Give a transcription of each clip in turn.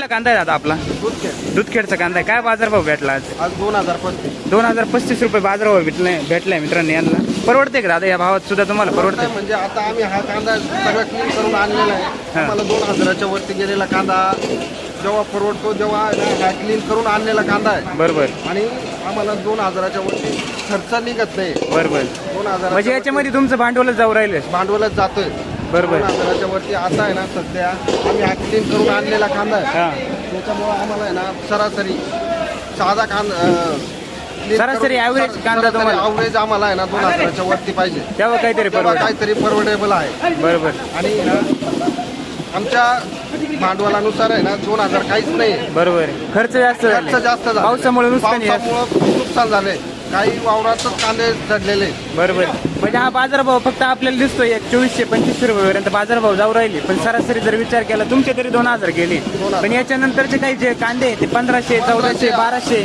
कुठला कांदा आहे दादा आपला? दुधखेडचा कांदा आहे. काय बाजारभाव भेटला आज? आज दोन हजार पस्तीस. दोन हजार पस्तीस रुपये बाजारभाव भेटलाय भेटलाय मित्रांनो यांना. परवडते का दादा? या भावात सुद्धा तुम्हाला परवडते म्हणजे आता आम्ही हा कांदा सगळं क्लीन करून आणलेला आहे. आम्हाला दोन हजाराच्या वरती गेलेला कांदा जेव्हा परवडतो जेव्हा हा क्लीन करून आणलेला कांदा आहे. बरोबर. आणि आम्हाला दोन हजाराच्या वरती खर्च निघत नाही. बरोबर. दोन हजार म्हणजे याच्यामध्ये तुमचं भांडवलच जाऊ राहिले भांडवलच जातोय. बरोबर. दोन हजाराच्या वरती आता आहे ना सध्या आम्ही क्लीन करून आणलेला कांदा आहे हा त्याच्यामुळं आम्हाला आहे ना सरासरी साधा कांदा सरासरी average कांदा तुम्हाला? ॲव्हरेज आम्हाला आहे ना दोन हजाराच्या वरती पाहिजे तेव्हा काहीतरी तेव्हा काहीतरी परवडेबल आहे बरोबर आणि ना, आमच्या भांडवलानुसार आहे ना दोन हजार काहीच नाही बरोबर आहे. खर्च जास्त खर्च. जास्त झाला पावसामुळे नुकसान आहे. पावसामुळं नुकसान झाले काही वावरातच कांदे चढलेले बरोबर. म्हणजे हा बाजारभाव फक्त आपल्याला दिसतोय एक चोवीसशे पंचवीसशे रुपयेपर्यंत बाजारभाव जाऊ राहिले. पण सरासरी जर विचार केला तुमचे तरी दोन हजार गेले. दोन हजार. पण याच्यानंतरचे काही जे कांदे आहेत, ते पंधराशे चौदाशे बाराशे.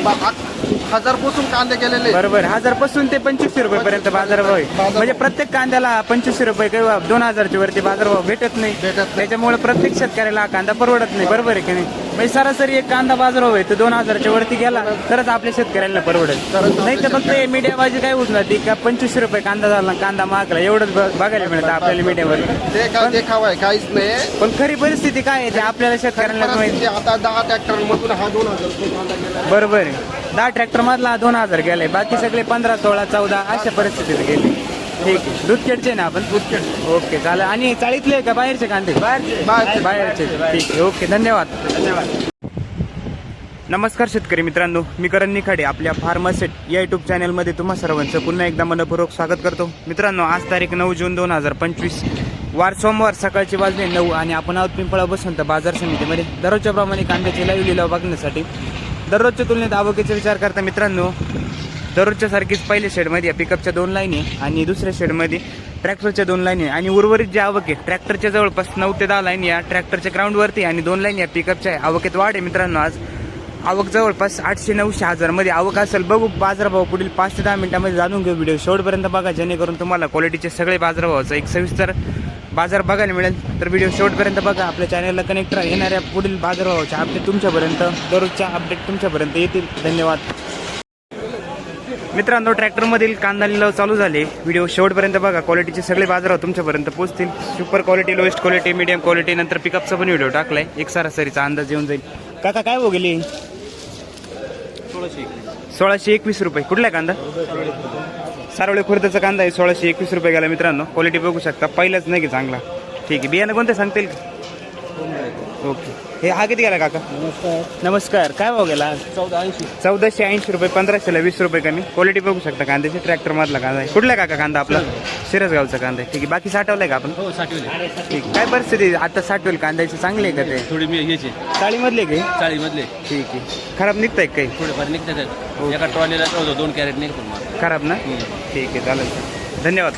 हजारपासून कांदे गेलेले बरोबर. हजारपासून ते पंचवीसशे रुपयेपर्यंत बाजारभाव आहे. बाजारभाव. म्हणजे प्रत्येक कांद्याला पंचवीसशे रुपये किंवा दोन हजारच्या वरती बाजारभाव भेटत नाही. भेटत नाही. त्याच्यामुळे प्रत्येक शेतकऱ्याला हा कांदा परवडत नाही. बरोबर आहे की नाही? म्हणजे सरासरी एक कांदा बाजारभाव आहे तो दोन हजारच्या वरती गेला तरच आपल्या शेतकऱ्यांना परवडेल. नाही तर फक्त हे मीडियाबाजी काय होत नाही का पंचवीसशे रुपये कांदा झाला कांदा मागला एवढंच ब- बघायला मिळतं आपल्याला मीडियावर. ते काय देखावा आहे काहीच नाही. पण खरी परिस्थिती काय आहे ते आपल्याला शेतकऱ्यांना माहिती. परिस्थिती आता दहा ट्रॅक्टर मधून हा दोन हजार रुपये कांदा गेला. बरोबर आहे. दहा ट्रॅक्टर मधला दोन हजार गेले बाकी सगळे पंधरा सोळा चौदा अशा परिस्थितीत गेले. ठीक आहे. दूधखेडचे ना आपण? दूधखेड ओके चालेल. आणि चाळीतले आहे का बाहेरचे कांदे? बाहेरचे. बाहेरचे. ठीक आहे. ओके धन्यवाद. धन्यवाद. नमस्कार शेतकरी मित्रांनो. मी करण निखाडे आपल्या फार्मासेट या युट्यूब चॅनलमध्ये तुम्हा सर्वांचं पुन्हा एकदा मनपूर्वक स्वागत करतो. मित्रांनो आज तारीख नऊ जून दोन हजार पंचवीस. वार सोमवार सकाळचे वाजले नऊ आणि आपण आहोत पिंपळा बसवंत बाजार समितीमध्ये. दररोजच्या प्रमाणे कांद्याचे लाईव्ह लिलाव बघण्यासाठी दररोजच्या तुलनेत आवकेचा विचार करता मित्रांनो दररोजच्या सारखीच पहिल्या शेडमध्ये या पिकअपच्या दोन लाईनी आणि दुसऱ्या शेडमध्ये ट्रॅक्टरच्या दोन लाईनी आणि उर्वरित जे आवक आहे ट्रॅक्टरच्या जवळपास नऊ ते दहा लाईन या ट्रॅक्टरच्या ग्राउंडवरती आणि दोन लाईन या पिकअपच्या आहे. आवकेत वाढ आहे. मित्रांनो आज आवक जवळपास आठशे नऊशे हजारमध्ये आवक असेल. बघू बाजारभाव पुढील पाच ते दहा मिनिटामध्ये जाणून घेऊ व्हिडिओ शेवटपर्यंत बघा जेणेकरून तुम्हाला क्वालिटीचे सगळे बाजारभावाचं एक सविस्तर बाजार बघायला मिळेल. तर व्हिडिओ शेवटपर्यंत बघा आपल्या चॅनलला कनेक्ट राहा. येणाऱ्या पुढील बाजारभावाच्या अपडेट तुमच्यापर्यंत दररोजच्या अपडेट तुमच्यापर्यंत येतील. धन्यवाद. मित्रांनो ट्रॅक्टरमधील कांदा लिलाव चालू झाले. व्हिडिओ शेवटपर्यंत बघा. क्वालिटीचे सगळे बाजारात तुमच्यापर्यंत पोहोचतील. Super quality lowest quality medium quality नंतर पिकअपचा पण व्हिडिओ टाकलाय. एक सरासरीचा अंदाज येऊन जाईल. काका काय हो गेली? सोळाशे एकवीस रुपये. कुठला कांदा? सारवळे खुर्दचा कांदा आहे. सोळाशे एकवीस रुपये गेला मित्रांनो. क्वालिटी बघू शकता. पहिलाच नाही की चांगला. ठीक आहे. बियाणं कोणते सांगता येईल का? ओके. हे हा किती गेला काका? नमस्कार. काय भाव गेला? चौदा ऐंशी. चौदाशे ऐंशी रुपये पंधराशेला वीस रुपये कमी. क्वालिटी बघू शकता कांद्याची. ट्रॅक्टर मधला कांदा आहे. कुठला काका कांदा आपला? सिरसगावचा कांदा आहे. ठीक आहे. बाकी साठवलाय का आपण? हो साठवले ठीक काय परिस्थिती? आहे? आता साठवेल कांद्याचे? चांगले आहे का ते? थोडी मी ह्याचे चाळीमधले काही चाळी मधले ठीक आहे. खराब निघताय काही? थोडेफार निघतात एका ट्रॉलीला चौदा दोन कॅरेट निघतो खराब ना? ठीक आहे. चालेल. धन्यवाद.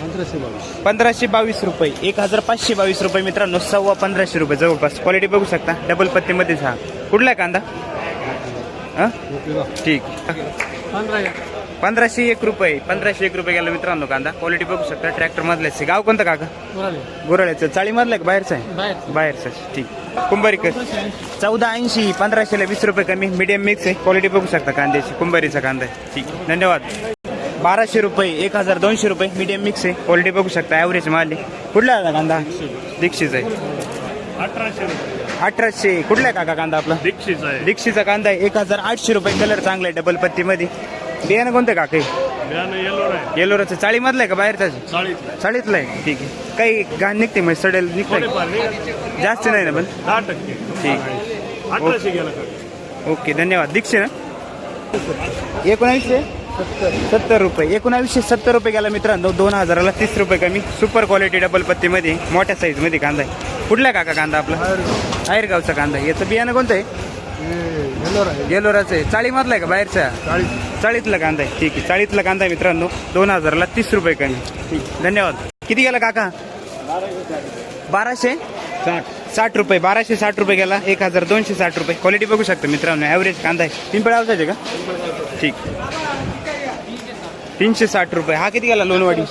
पंधराशे बावीस. पंधराशे बावीस रुपये. एक हजार पाचशे बावीस रुपये मित्रांनो सव्वा पंधराशे रुपये जवळपास. क्वालिटी बघू शकता. डबल पत्तीमध्येच हा कुठला आहे कांदा? हा? ठीक. पंधराशे एक रुपये. पंधराशे एक रुपये गेला मित्रांनो कांदा. क्वालिटी बघू शकता. ट्रॅक्टर मधल्याच आहे. गाव कोणतं काका? गुराळ्याचं. चाळी मधलं का? बाहेरचं आहे? बाहेरचं. ठीक. कुंभारीकर. चौदा ऐंशी पंधराशेला वीस रुपये कमी. मीडियम मिक्स आहे. क्वालिटी बघू शकता कांद्याची. कुंभारीचा कांदा आहे. ठीक. धन्यवाद. बाराशे रुपये एक हजार दोनशे रुपये. मीडियम मिक्स आहे. क्वालिटी बघू शकता. ॲव्हरेज माल आहे. कुठला आहे कांदा? दीक्षित आहे. अठराशे कुठला आहे काका कांदा आपला? दीक्षित आहे. दीक्षितचा कांदा आहे. एक हजार आठशे रुपये. कलर चांगला आहे डबल पत्तीमध्ये. बियाणं कोणतं काका? येलोराचं चाळीमधलं आहे का बाहेरचं चाळीतलं आहे. ठीक आहे. काही घाण निघते म्हणजे सडेल निघाले. जास्त नाही ना पण? दहा टक्के. ठीक. अठराशे ओके. धन्यवाद. दीक्षे ना? एकोणावीसशे? सत्तर. रुपये. एकोणावीसशे सत्तर रुपये गेला मित्रांनो. दोन हजाराला तीस रुपये कमी. सुपर क्वालिटी डबल पत्तीमध्ये. मोठ्या साईजमध्ये कांदा आहे. कुठला काका कांदा आपला? आयरगावचा कांदा. आहे याचं बियाणं कोणतं आहे? येलोराचं आहे. चाळीमधला आहे का बाहेरचा? चाळीतला कांदा आहे. ठीक आहे. चाळीतला कांदा आहे मित्रांनो. दोन हजाराला तीस रुपये कमी. ठीक. धन्यवाद. किती गेला काका? बाराशे? साठ. साठ रुपये. बाराशे साठ रुपये गेला. एक हजार दोनशे साठ रुपये. क्वालिटी बघू शकता मित्रांनो. ॲव्हरेज कांदा आहे. पिंपळ आवसायचे का? ठीक. तीनशे साठ रुपये. हा किती गेला लोणवाडी?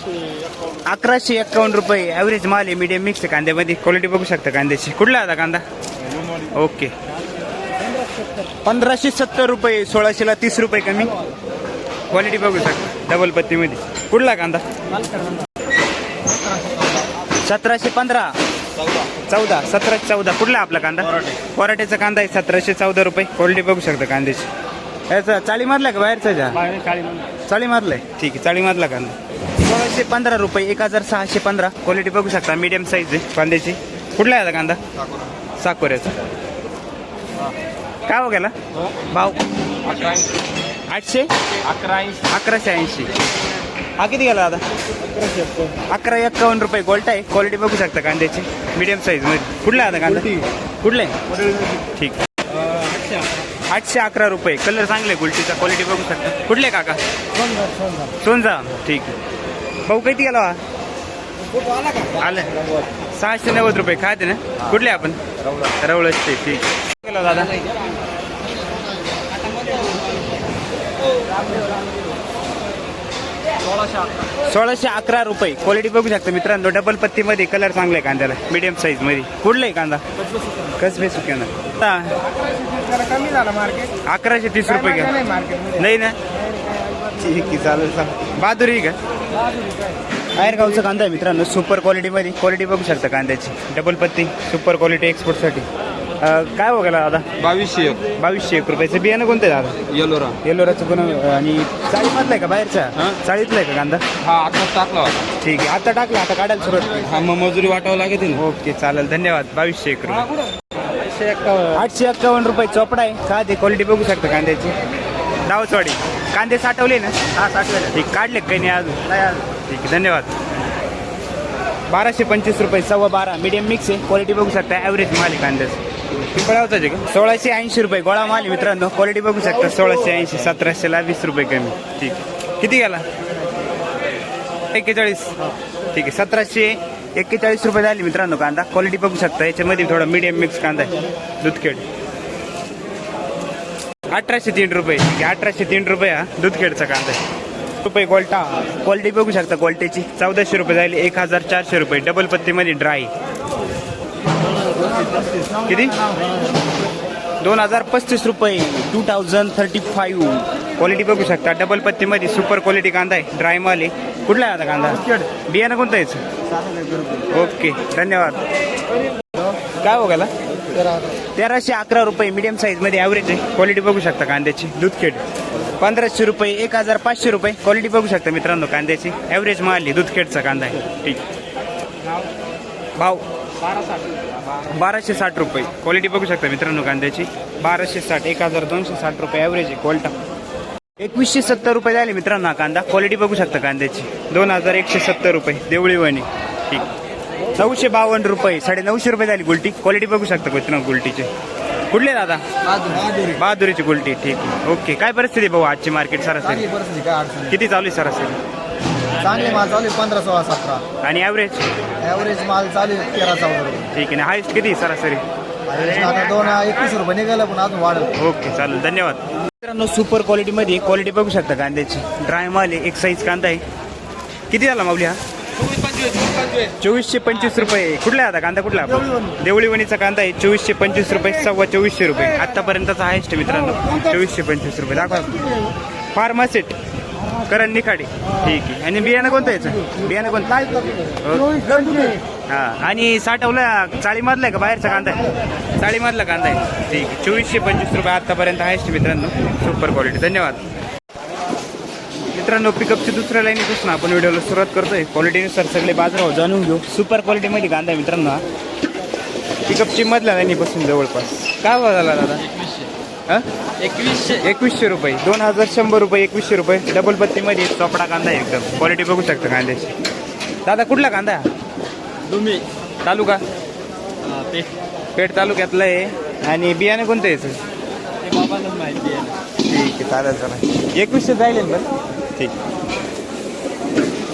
अकराशे एक्कावन्न रुपये. ॲव्हरेज माल आहे मीडियम मिक्स आहे कांद्यामध्ये. क्वालिटी बघू शकता कांद्याची. कुठला आता कांदा? ओके पंधराशे सत्तर रुपये सोळाशेला तीस रुपये कमी. क्वालिटी बघू शकता. डबल पत्तीमध्ये. कुठला कांदा? सतराशे पंधरा. चौदा. सतराशे चौदा. कुठला आपला कांदा? पराठ्याचा कांदा आहे सतराशे चौदा रुपये. क्वालिटी बघू शकता कांद्याची. याचा चाळीमधला का बाहेरचा जा चाळीमधला आहे ठीक आहे चाळीमधला कांदा सोळाशे पंधरा रुपये एक हजार सहाशे पंधरा. क्वालिटी बघू शकता मीडियम साईज आहे कांद्याची. कुठला आहे आता कांदा? साकोऱ्याचा. काय हो गेला? भाव? आठशे? अकरा अकराशे ऐंशी. हा किती गेला दादा अकरा एक्कावन्न रुपये. गोल्ट आहे. क्वालिटी बघू शकता कांद्याची. मीडियम साईजमध्ये. कुठला आहे आता कांदा? कुठला? आहे ठीक. आठशे अकरा रुपये. कलर चांगले गुलटीचा क्वालिटी बघू शकता. कुठले काका? सोनजा ठीक आहे. भाऊ किती गेला आलं. सहाशे नव्वद रुपये. खाते ना? कुठले आपण? रवळचे ठीक गेला दादा. सोळाशे अकरा रुपये. क्वालिटी बघू शकता मित्रांनो. डबल पत्तीमध्ये कलर चांगला आहे कांद्याला. मिडियम साईजमध्ये. कुठला आहे कांदा? कसबे कमी झालं मार्केट अकराशे तीस रुपये घ्या. मार्केट नाही ना? ठीक आहे चालेल चालेल बहादुरी का? बाहेर गावचा कांदा आहे मित्रांनो सुपर क्वालिटीमध्ये क्वालिटी बघू शकता कांद्याची. डबल पत्ती सुपर क्वालिटी एक्सपोर्टसाठी काय हो गेला दादा? बावीसशे एक. बावीसशे एक रुपयाचं बियाणं कोणतं आहे दादा? येलोरा. येलोराचं कोण आणि चाळीमधला आहे का बाहेरचा. चाळीतला आहे का कांदा? हा आता टाकला होता. ठीक आहे आता टाकला आता काढायला सुरुवात. हा मग मजुरी वाटावं लागेल ना ओके चालेल धन्यवाद. बावीसशे एक रुपये. आठशे एक्कावन्न. रुपये चोपडा आहे. का ते क्वालिटी बघू शकता कांद्याची. दावचवाडी कांदे साठवले ना? हा साठवले. ठीक काढले काही नाही अजून? ठीक आहे धन्यवाद. बाराशे पंचवीस रुपये सव्वा बारा. मीडियम मिक्स आहे. क्वालिटी बघू शकता ॲव्हरेज माल आहे कांद्याचं. पिंपळावचाच आहे का? सोळाशे ऐंशी रुपये गोळा माल आहे मित्रांनो. क्वालिटी बघू शकता सोळाशे ऐंशी सतराशेला वीस रुपये कमी. ठीक. किती गेला? एक्केचाळीस. ठीक आहे सतराशे एक्केचाळीस रुपये झाले मित्रांनो कांदा. क्वालिटी बघू शकता याच्यामध्ये थोडा मीडियम मिक्स कांदा आहे. दुधखेड. अठराशे तीन रुपये. अठराशे तीन रुपये हा दूधखेडचा कांदा आहे. रुपये गोल्टा क्वालिटी बघू शकता क्वालिटीची चौदाशे रुपये झाली एक हजार चारशे रुपये. डबल पत्तीमध्ये ड्राय किती? दोन हजार पस्तीस रुपये two thousand thirty five quality बघू शकता. डबल पत्तीमध्ये सुपर क्वालिटी कांदा आहे. ड्राय माल आहे. कुठला आहे आता कांदा? बियाणं कोणतं यायचं ओके धन्यवाद. काय गेला? तेराशे अकरा रुपये मीडियम साईजमध्ये ॲव्हरेज आहे. क्वालिटी बघू शकता कांद्याची. दूधखेड. पंधराशे रुपये एक हजार पाचशे रुपये. क्वालिटी बघू शकता मित्रांनो कांद्याची. ॲव्हरेज माल आहे दूधखेडचा कांदा आहे. ठीक. भाव? बाराशे साठ. रुपये. क्वालिटी बघू शकता मित्रांनो कांद्याची. बाराशे साठ एक हजार दोनशे साठ रुपये ॲव्हरेज आहे क्वालिटा एकवीसशे सत्तर रुपये झाले मित्रांनो हा कांदा. क्वालिटी बघू शकता कांद्याची. दोन हजार एकशे सत्तर रुपये. देवळी वणी. ठीक. नऊशे बावन्न रुपये. साडे नऊशे रुपये झाली गुलटी. क्वालिटी बघू शकता मित्रांनो गुलटीचे. कुठले दादा? बहादुरीची गुलटी. ठीक ओके काय परिस्थिती भाऊ आजची मार्केट सरासरी? किती चालू आहे सरासरी? चांगले माल चालू आहे पंधरा सोळा सतरा. आणि ॲव्हरेज ॲव्हरेज माल चालू आहे तेरा चौदा रुपये. ठीक आहे ना. हायस्ट किती सरासरी? आता दोन एकवीस रुपये निघालं पण अजून वाढेल. ओके चालेल. धन्यवाद. मित्रांनो सुपर क्वालिटीमध्ये क्वालिटी बघू शकता कांद्याची ड्राय माल आहे एक साईज कांदा आहे. किती झाला माऊली हा? चोवीसशे पंचवीस रुपये. कुठला आता कांदा? कुठला? आहे आपला? देवळी वणीचा कांदा आहे. चोवीसशे पंचवीस रुपये सव्वा चोवीसशे रुपये. आतापर्यंतचा हायस्ट आहे मित्रांनो. चोवीसशे पंचवीस रुपये. दाखवा. फार्मासेट करण निखाडे. ठीक आहे. आणि बियाणं कोणतं याचं? बियाणं कोणतं? हा. आणि साठवला चाळीमधला आहे का बाहेरचा कांदा आहे? चाळीमधला कांदा आहे. ठीक आहे. चोवीसशे पंचवीस रुपये आतापर्यंत हायस्ट मित्रांनो. सुपर क्वालिटी धन्यवाद. मित्रांनो पिकअपची दुसऱ्या लाईनीपासून आपण व्हिडिओला सुरुवात करतोय. क्वालिटीनुसार सगळे बाजारावर जाणून घेऊ. सुपर क्वालिटीमध्ये कांदा आहे मित्रांनो पिकअपची मधल्या लाईनीपासून जवळपास. काय झाला दादा? हा? एकवीसशे. एकवीसशे रुपये. दोन हजार शंभर रुपये एकवीसशे रुपये. डबल पत्तीमध्ये चोपडा कांदा आहे एकदम. क्वालिटी बघू शकता कांद्याची. दादा कुठला कांदा? आहे? तुम्ही तालुका? ते पेठ. तालुक्यातलं आहे. आणि बियाणं कोणतं बाबांनाच माहिती आहे. ठीक आहे चालेल चला एकवीसशे जाईल बरं? ठीक.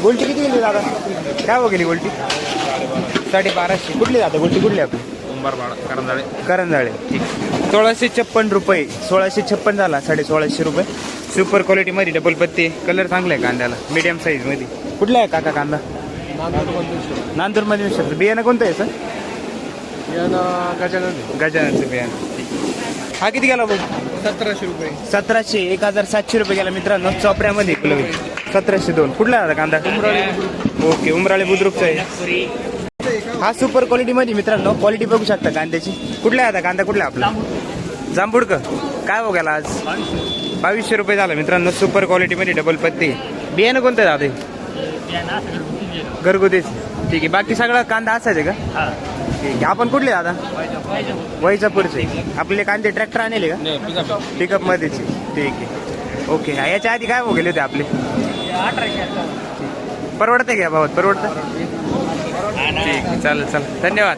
गोल्टी किती गेली दादा? काय हो गेली गोल्टी साडे बाराशे कुठली दादा? गोल्टी कुठली आपली? करंजाळे. करंजाळे. ठीक. सोळाशे छप्पन रुपये. सोळाशे छप्पन झाला साडे सोळाशे रुपये. सुपर क्वालिटीमध्ये डबल पत्ती. कलर चांगला आहे कांद्याला मीडियम साईजमध्ये कुठला आहे काका कांदा? नांदूरमध्ये शकतो बियाणं कोणतं आहे सर? यानं गजानन गजाननचं बियाणं. ठीक. हा किती गेला भाऊ? सतराशे रुपये. सतराशे. एक हजार सातशे रुपये गेला मित्रांनो. चोपड्यामध्ये. किलो सतराशे दोन. कुठला आहे आता कांदा? ओके उमराळे बुद्रुकचा आहे. हा सुपर क्वालिटी मध्ये मित्रांनो क्वालिटी बघू शकता कांद्याची. कुठला आहे आता कांदा? कुठला आहे आपला? जांभूडकं काय हो गेला आज? बावीसशे रुपये झाला मित्रांनो सुपर क्वालिटी मध्ये डबल पत्ती. बियाणं कोणतं दादा? घरगुतीच. ठीक आहे बाकी सगळा कांदा असायचे का? ठीक आहे आपण कुठले दादा? वैजापूरचे. आपले कांदे ट्रॅक्टर आणले का? पिकअप मध्येच. ठीक आहे. ओके याच्या आधी काय हो गेले होते आपले? परवडते का भावात? परवडतं ठीक आहे चालेल चालेल. धन्यवाद.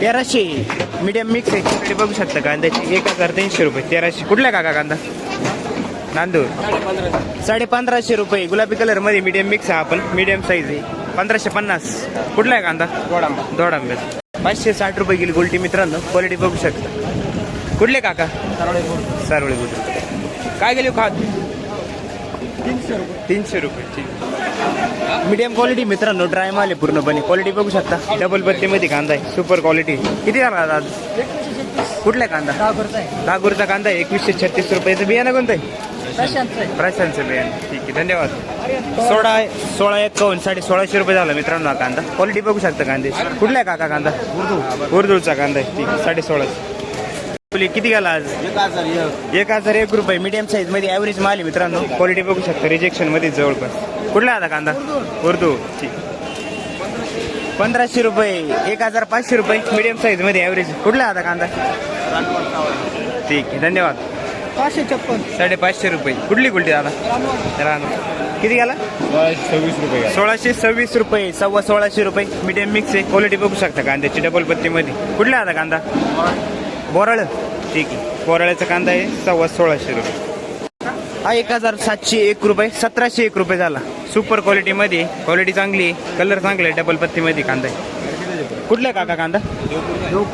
तेराशे मीडियम मिक्स आहे. बघू शकता कांद्याची. एक हजार तीनशे रुपये. तेराशे. कुठला काका कांदा? नांदूर. साडे पंधराशे रुपये. गुलाबी कलरमध्ये मीडियम मिक्स आहे आपण. मीडियम साईज आहे. पंधराशे पन्नास. कुठला आहे कांदा? दोडांबा दोडांब्यात पाचशे साठ रुपये गेली गोल्टी मित्रांनो. क्वालिटी बघू शकता. कुठले काका? सारोळे बुद्रुक काय गेले खात? तीनशे रुपये तीनशे रुपये. ठीक मीडियम क्वालिटी मित्रांनो ड्राय माल आहे पूर्णपणे. क्वालिटी बघू शकता. डबल पत्तीमध्ये कांदा आहे. सुपर क्वालिटी किती झाला आज? कुठला आहे कांदा? नागपूरचा कांदा आहे. एकवीसशे छत्तीस रुपयाचं बियाणं कोणतं आहे? प्रशांतचं बियाणं. ठीक आहे धन्यवाद. सोळा सोळा एकावन्न साडे सोळाशे रुपये झाला मित्रांनो हा कांदा. क्वालिटी बघू शकता कांदे. कुठला आहे काका कांदा? उर्दू. उर्दूचा कांदा आहे. ठीक आहे साडे सोळाशे. किती गेला आज? एक हजार एक. एक हजार एक रुपये. मीडियम साईजमध्ये ॲव्हरेज माल आहे मित्रांनो. क्वालिटी बघू शकता रिजेक्शनमध्ये जवळपास. कुठला आता कांदा? उर्दू. ठीक. पंधराशे रुपये एक हजार पाचशे रुपये मीडियम साईजमध्ये ॲव्हरेज कुठला आता कांदा? ठीक आहे धन्यवाद. पाचशे छप्पन. साडेपाचशे रुपये. कुठली कुठली दादा राहणार किती गेला? सव्वीस रुपये सोळाशे सव्वीस रुपये सव्वा सोळाशे रुपये. मीडियम मिक्स आहे. क्वालिटी बघू शकता कांद्याची डबल पत्तीमध्ये. कुठला आता कांदा? बोराळ. ठीक आहे. बोराळ्याचा कांदा आहे सव्वा सोळाशे रुपये. हा एक हजार सातशे एक रुपये सतराशे एक रुपये झाला. सुपर क्वालिटीमध्ये क्वालिटी चांगली आहे कलर चांगला आहे डबल पत्तीमध्ये कांदा आहे. कुठला काका कांदा?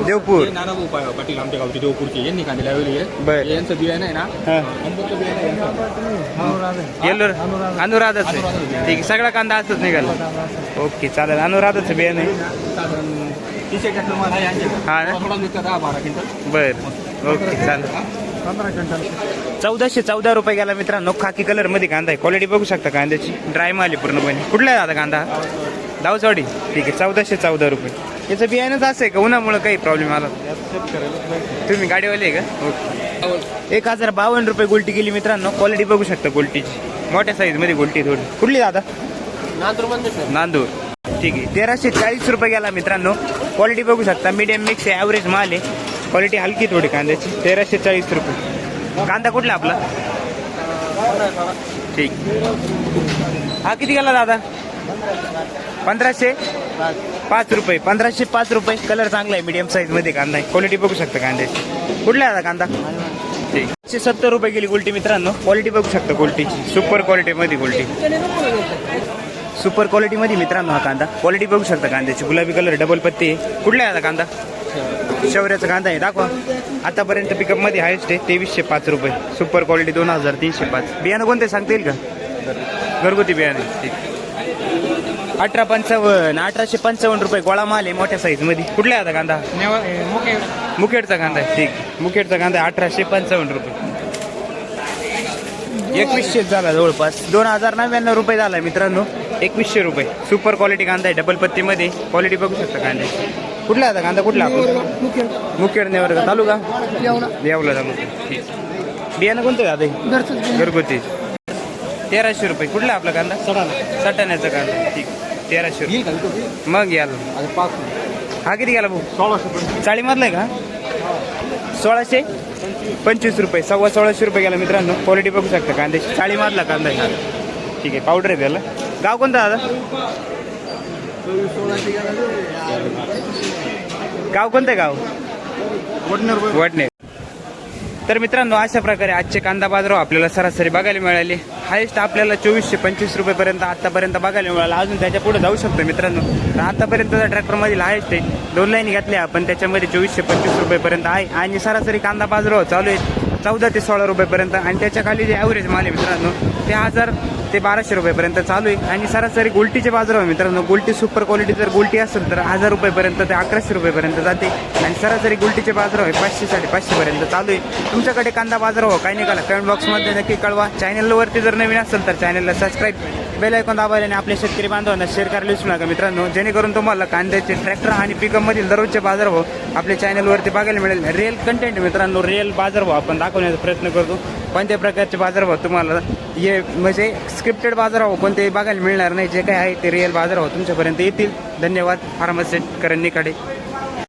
देवपूर. नानाभाऊ पा- पाटील आमच्या गावचे देवपूरचे यांनी कांदे लावलेली आहे बर. यांचं बियाणं आहे ना? हा. अंबरचं बियाणं आहे यांचं. येल्लोर अनुराधाच आहे. ठीक आहे सगळा कांदा असंच निघाला. ओके चालेल. अनुराधाचं बियाणं आहे. साधारण हा ना? क्विंटल. ओके चालेल. चौदाशे चौदा रुपये गेला मित्रांनो. खाकी कलरमध्ये कांदा आहे. क्वालिटी बघू शकता कांद्याची. ड्राय माल आहे पूर्णपणे. कुठला आहे आता कांदा? दावचवाडी ठीक आहे चौदाशे चौदा रुपये. याचं बियाणंच असं आहे का? उन्हामुळे काही प्रॉब्लेम आला. तुम्ही गाडीवाले आहे का? ओके. एक हजार बावन्न रुपये गोल्टी केली मित्रांनो. क्वालिटी बघू शकता गोल्टीची. मोठ्या साईजमध्ये गोल्टी थोडी. कुठली दादा? नांदूर. ठीक आहे. तेराशे चाळीस रुपये गेला मित्रांनो. क्वालिटी बघू शकता. मीडियम मिक्स आहे. ॲव्हरेज माल आहे. क्वालिटी हलकी थोडी कांद्याची. तेराशे चाळीस रुपये. कांदा कुठला आपला? ठीक. हा किती गेला दादा? पंधराशे? पाच रुपये. पंधराशे पाच रुपये. कलर चांगला आहे. मीडियम साईजमध्ये कांदा आहे. क्वालिटी बघू शकता कांद्याची. कुठला आहे दादा कांदा? ठीक. एकशे सत्तर रुपये गेली गोल्टी मित्रांनो. क्वालिटी बघू शकता गोल्टीची सुपर क्वालिटी मध्ये गोल्टी सुपर क्वालिटी मध्ये मित्रांनो हा कांदा. क्वालिटी बघू शकता कांद्याची. गुलाबी कलर डबल पत्ती आहे. कुठला आहे आता कांदा? शौर्याचा कांदा आहे. दाखवा. आतापर्यंत पिकअपमध्ये हायस्ट आहे तेवीसशे पाच रुपये. सुपर क्वालिटी दोन हजार तीनशे पाच. बियाणं कोणते सांगता येईल का? घरगुती बियाणे. अठरा पंचावन्न अठराशे पंचावन्न रुपये गोळा माल आहे मोठ्या साईजमध्ये. कुठला आहे आता कांदा? मुखेडचा कांदा आहे. ठीक. मुखेडचा कांदा अठराशे पंचावन्न रुपये. एकवीसशे झाला जवळपास. दोन हजार नव्याण्णव रुपये झाला मित्रांनो. एकवीसशे रुपये. सुपर क्वालिटी कांदा आहे डबल पत्तीमध्ये. क्वालिटी बघू शकता कांद्याची कुठला आता कांदा? कुठला आपण? मुखेड नेवर तालुका येवला. तालुका ठीक. बियाणं कोणतं आहे दादा घरगुती. तेराशे रुपये. कुठला आपला कांदा? सटाण्याचा कांदा. ठीक. तेराशे रुपये. का? मग याल. हा किती गेला भाऊ? सोळाशे रुपये. चाळीमधला आहे का? सोळाशे? पंचवीस रुपये. सव्वा सोळाशे रुपये गेला मित्रांनो. क्वालिटी बघू शकता कांद्याची. चाळीमधला कांदा. आहे ठीक आहे. पावडर आहे त्याला. गाव कोणतं दादा? गाव कोणतं आहे गाव? वडनेर. वडणे तर मित्रांनो अशा प्रकारे आजचे कांदा बाजाराव आपल्याला सरासरी बघायला मिळाले. हायेस्ट आपल्याला चोवीसशे पंचवीस रुपयेपर्यंत आतापर्यंत बघायला मिळाला. अजून त्याच्या पुढे जाऊ शकतो मित्रांनो. तर आतापर्यंतचा ट्रॅक्टरमधील हायेस्ट आहे. दोन लाईन घेतल्या आपण त्याच्यामध्ये चोवीसशे पंचवीस रुपयेपर्यंत आहे. आणि सरासरी कांदा बाजाराव चालू आहे चौदा ते सोळा रुपयेपर्यंत आणि त्याच्याखाली जे ॲव्हरेज माल आहे मित्रांनो ते हजार ते बाराशे रुपयेपर्यंत चालू आहे. आणि सरासरी गोल्टीचे बाजार आहे मित्रांनो. गोल्टी सुपर क्वालिटी जर गोल्टी असेल तर हजार रुपयेपर्यंत ते अकराशे रुपयेपर्यंत जाते. आणि सरासरी गोल्टीचे बाजार आहे पाचशे साडेपाचशेपर्यंत चालू आहे. तुमच्याकडे कांदा बाजार हो काय निघाला कमेंट बॉक्समध्ये नक्की कळवा. चॅनलवरती जर नवीन असेल तर चॅनलला सबस्क्राईब बेल ऐकून दाबायला आणि आपल्या शेतकरी बांधवांना शेअर करायला विसरू नका मित्रांनो. जेणेकरून तुम्हाला कांद्याचे ट्रॅक्टर आणि पिकअपमधील दररोजचे बाजारभाव हो, आपल्या चॅनलवरती बघायला मिळेल. रिअल कंटेंट मित्रांनो. रिअल बाजारभाव हो, आपण दाखवण्याचा प्रयत्न करतो. कोणत्या प्रकारचे बाजारभाव तुम्हाला हे म्हणजे स्क्रिप्टेड बाजारभाव कोणते बघायला मिळणार नाही. जे काय आहे ते रिअल बाजारभाव तुमच्यापर्यंत येतील. धन्यवाद. फार्मासेट